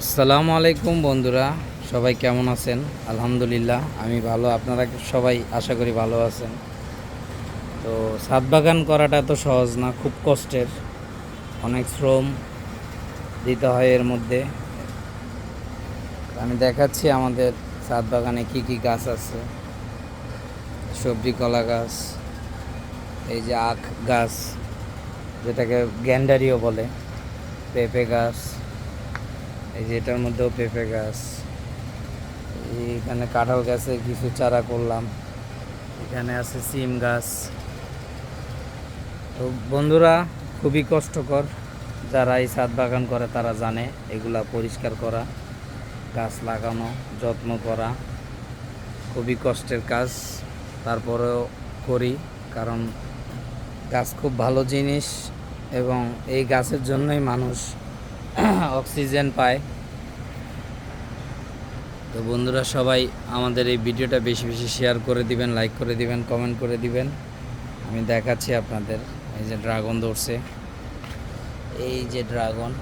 আসসালামু আলাইকুম বন্ধুরা, সবাই কেমন আছেন? আলহামদুলিল্লাহ, আমি ভালো। আপনারা সবাই আশা করি ভালো আছেন। তো ছাদ বাগান করাটা তো সহজ না, খুব কষ্টের। অনেক শ্রম দিতে হয় এর মধ্যে। আমি দেখাচ্ছি আমাদের ছাদ বাগানে কী কী গাছ আছে। সবজি, কলা গাছ, এই যে আখ গাছ, যেটাকে গ্যান্ডারিও বলে, পেঁপে গাছ এই যে এটার মধ্যেও পেঁপে গাছ। এইখানে কাঁঠাল গাছে কিছু চারা করলাম। এখানে আছে সিম গাছ। তো বন্ধুরা, খুবই কষ্টকর। যারা এই ছাদ বাগান করে তারা জানে, এগুলা পরিষ্কার করা, গাছ লাগানো, যত্ন করা খুবই কষ্টের কাজ। তারপরেও করি, কারণ গাছ খুব ভালো জিনিস এবং এই গাছের জন্যই মানুষ অক্সিজেন পায়। তো বন্ধুরা সবাই আমাদের এই ভিডিওটা বেশি বেশি শেয়ার করে দিবেন লাইক করে দিবেন কমেন্ট করে দিবেন। আমি দেখাচ্ছি আপনাদের এই যে ড্রাগন ধরছে। এই যে ড্রাগন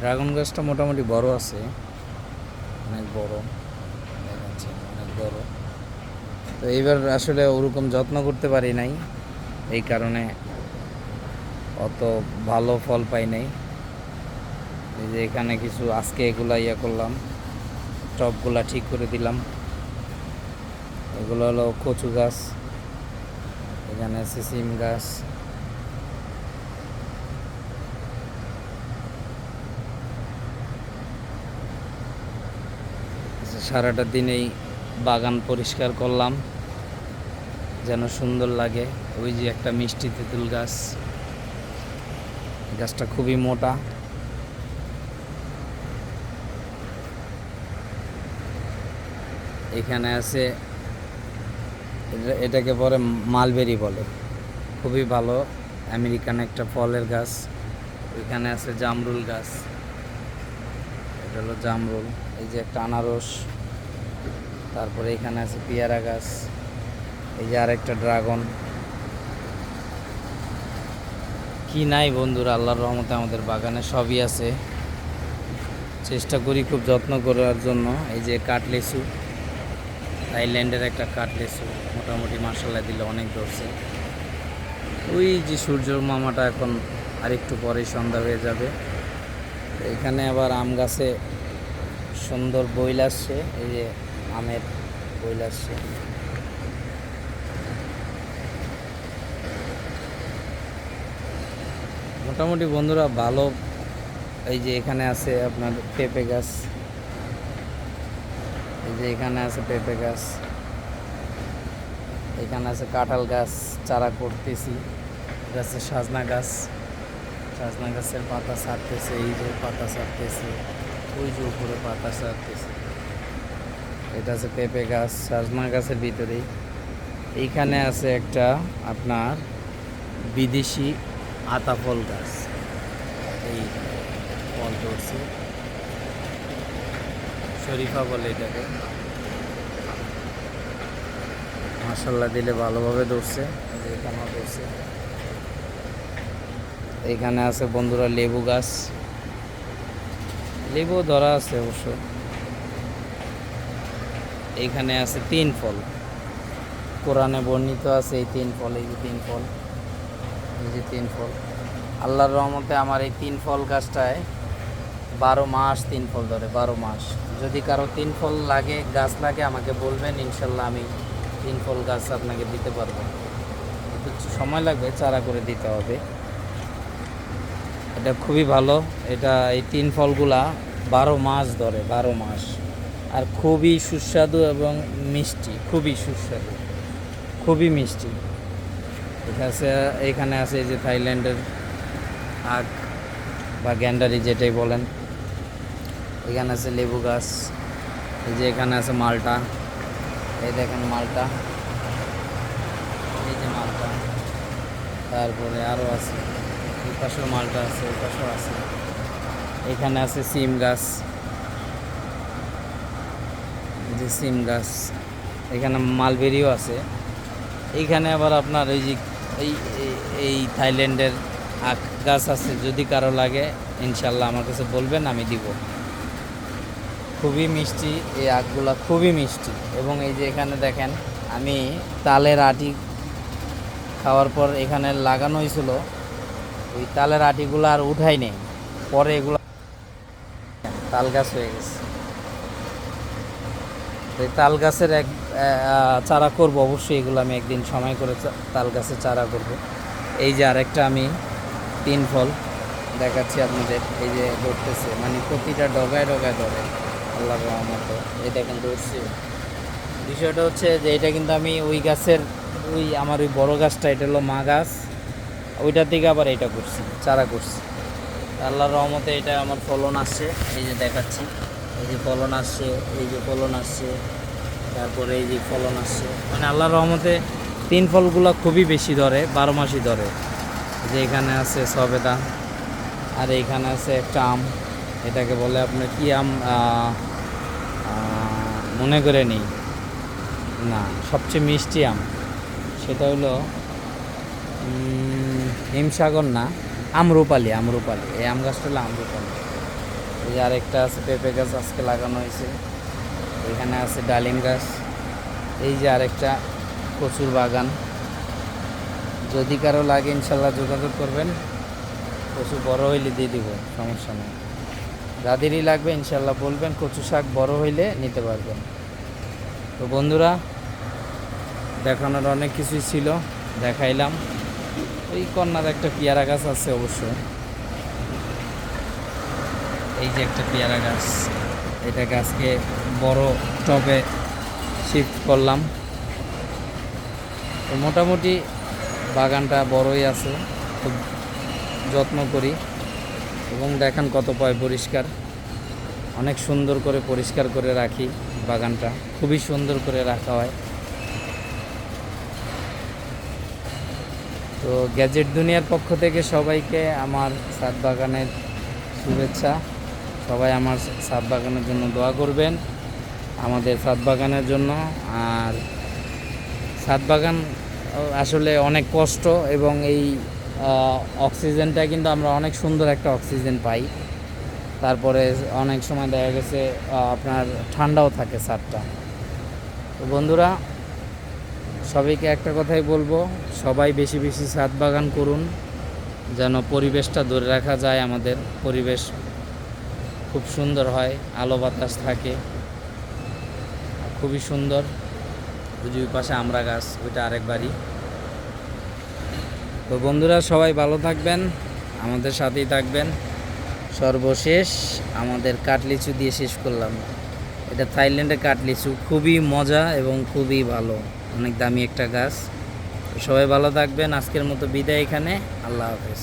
ড্রাগন গাছটা মোটামুটি বড় আছে। অনেক বড়। অনেক বড়। তো এইবার আসলে ওরকম যত্ন করতে পারি নাই। এই কারণে অত ভালো ফল পাই নাই। এই যে এখানে কিছু আজকে এগুলা ইয়ে করলাম, টপগুলা ঠিক করে দিলাম। এগুলো হলো কচু গাছ, এখানে আছে সিম গাছ। সারাটা দিন এই বাগান পরিষ্কার করলাম, যেন সুন্দর লাগে। ওই যে একটা মিষ্টি তেঁতুল গাছ। গাছটা খুবই মোটা। এখানে আছে এটা- এটাকে পরে মালবেরি বলে। খুবই ভালো, আমেরিকান একটা ফলের গাছ। এখানে আছে জামরুল গাছ। এটা হলো জামরুল, এই যে একটা আনারস। তারপরে এখানে আছে পেয়ারা গাছ। এই যে আরেকটা ড্রাগন। কি নাই বন্ধুরা, আল্লাহর রহমতে আমাদের বাগানে সবই আছে। চেষ্টা করি খুব যত্ন করার জন্য। এই যে কাঠ কাঠলেসু থাইল্যান্ডের একটা কাঠলেসু মোটামুটি মার্শাল্লাহ দিলে অনেক ধরছে। ওই যে সূর্যর মামাটা এখন আরেকটু পরেই সন্ধ্যা হয়ে যাবে। এখানে আবার আম গাছে সুন্দর বইল আসছে, এই যে আমের বইল আসছে। মোটামুটি বন্ধুরা ভালো। এই যে এখানে আছে আপনার পেঁপে গাছ। এই যে এখানে আছে পেঁপে গাছ। এখানে আছে কাঁঠাল গাছ, চারা করতেছি। আছে সাজনা গাছ। সাজনা গাছের পাতা সারতেছে এই যে পাতা ছাড়তেছে, ওই যে উপরে পাতা ছাড়তেছে। এটা আছে পেঁপে গাছ, সাজনা গাছের ভিতরেই। এইখানে আছে একটা আপনার বিদেশি আতা ফল গাছ। এই ফল ধরছে। শরীফা বলে এটাকে। মাসাল্লাহ দিলে ভালোভাবে ধরছে। এখানেও ধরছে। এখানে আছে বন্ধুরা লেবু গাছ। লেবু ধরা আছে অবশ্য। এইখানে আছে তিন ফল। কোরআনে বর্ণিত আছে এই তিন ফল, এই তিন ফল। এই যে তিন ফল, আল্লাহর রহমতে আমার এই তিন ফল গাছটায় বারো মাস তিন ফল ধরে, বারো মাস। যদি কারও তিন ফল লাগে, গাছ লাগে, আমাকে বলবেন, ইনশাল্লাহ আমি তিন ফল গাছ আপনাকে দিতে পারব। একটু সময় লাগবে, চারা করে দিতে হবে। এটা খুবই ভালো। এটা এই তিন ফলগুলা বারো মাস ধরে, বারো মাস। আর খুবই সুস্বাদু এবং মিষ্টি, খুবই সুস্বাদু, খুবই মিষ্টি। আছে এখানে আছে এই যে থাইল্যান্ডের আখ বা গ্যান্ডারি যেটাই বলেন। এখানে আছে লেবু গাছ, এই যে এখানে আছে মালটা, এই দেখেন মালটা, এই যে মালটা, তারপরে আরও আছে, এই পাশেও মালটা আছে, এই পাশেও আছে। এখানে আছে সিম গাছ, এই যে সিম গাছ, এখানে মালবেরিও আছে। এইখানে আবার আপনার এই যে এই, এই- থাইল্যান্ডের আখ গাছ আছে, যদি কারও লাগে, ইনশাল্লাহ আমার কাছে বলবেন, আমি দিব। খুবই মিষ্টি, এই আখগুলা খুবই মিষ্টি। এবং এই যে এখানে দেখেন, আমি তালের আটি খাওয়ার পর এখানে লাগানো হয়েছিল। ওই তালের আটিগুলো আর উঠাই নেই। পরে এগুলো তাল গাছ হয়ে গেছে। এই তাল গাছের এক চারা করব, অবশ্যই এগুলো আমি একদিন সময় করে তাল গাছের চারা করব। এই যে আরেকটা আমি তিন ফল দেখাচ্ছি আপনাদের, এই যে ধরতেছে মানে প্রতিটা ডগায় ডগায় ধরে আল্লাহর রহমত। এটা কিন্তু ধরছি বিষয়টা হচ্ছে যে এটা কিন্তু আমি ওই গাছের, ওই আমার ওই বড় গাছটা, এটা হলো মা গাছ, ওইটার দিকে আবার এটা করছি, চারা করছি। আল্লাহর রহমতে এটা আমার ফলন আসছে, এই যে দেখাচ্ছি। এই যে ফলন আসছে, এই যে ফলন আসছে, তারপরে এই যে ফলন আসছে। মানে আল্লাহর রহমতে তিন ফলগুলো খুবই বেশি ধরে, বারো মাসই ধরে। যে এখানে আছে সবেদা, আর এইখানে আছে একটা আম। এটাকে বলে আপনার কি আম? মনে করে নেই। না, সবচেয়ে মিষ্টি আম। সেটা হলো হিমসাগর না, আমরুপালি আমরুপালি। এই আম গাছটা হলো আমরুপালি। এই আরেকটা আছে, পেঁপে গাছ আজকে লাগানো হয়েছে। এখানে আছে ডালিম গাছ। এই যে আরেকটা কচুর বাগান। যদি কারও লাগে ইনশাল্লাহ যোগাযোগ করবেন। কচু বড় হইলে দিয়ে দিব, সমস্যা নেই। যাদেরই লাগবে ইনশাল্লাহ বলবেন, কচু শাক বড় হইলে নিতে পারবেন। তো বন্ধুরা, দেখানোর অনেক কিছুই ছিল, দেখাইলাম। ওই কন্যার একটা পেয়ারা গাছ আছে অবশ্যই। এই যে একটা পেয়ারা গাছ, এটা গাছকে বড় টবে শিফট করলাম। তো মোটামুটি বাগানটা বড়ই আছে, খুব যত্ন করি। এবং দেখেন কত পয় পরিষ্কার। অনেক সুন্দর করে পরিষ্কার করে রাখি বাগানটা, খুবই সুন্দর করে রাখা হয়। তো গ্যাজেট দুনিয়ার পক্ষ থেকে সবাইকে আমার সাত বাগানের শুভেচ্ছা। সবাই আমার সাত বাগানের জন্য দোয়া করবেন, আমাদের সাত বাগানের জন্য। আর সাত বাগান আসলে অনেক কষ্ট এবং এই অক্সিজেনটা কিন্তু আমরা অনেক সুন্দর একটা অক্সিজেন পাই। তারপরে অনেক সময় দেখা গেছে আপনার ঠান্ডাও থাকে সাতটা। তো বন্ধুরা, সবাইকে একটা কথাই বলব, সবাই বেশি বেশি ছাদ বাগান করুন, যেন পরিবেশটা ধরে রাখা যায় আমাদের পরিবেশ খুব সুন্দর হয়, আলো বাতাস থাকে, খুবই সুন্দর। ওই পাশে আমরা গাছ, ওইটা আরেক বাড়ি তো বন্ধুরা, সবাই ভালো থাকবেন, আমাদের সাথেই থাকবেন। সর্বশেষ আমাদের কাটলিচু দিয়ে শেষ করলাম। এটা থাইল্যান্ডের কাটলিচু খুবই মজা এবং খুবই ভালো, অনেক দামি একটা গাছ। সবাই ভালো থাকবেন, আজকের মতো বিদায় এখানে, আল্লাহ হাফেজ।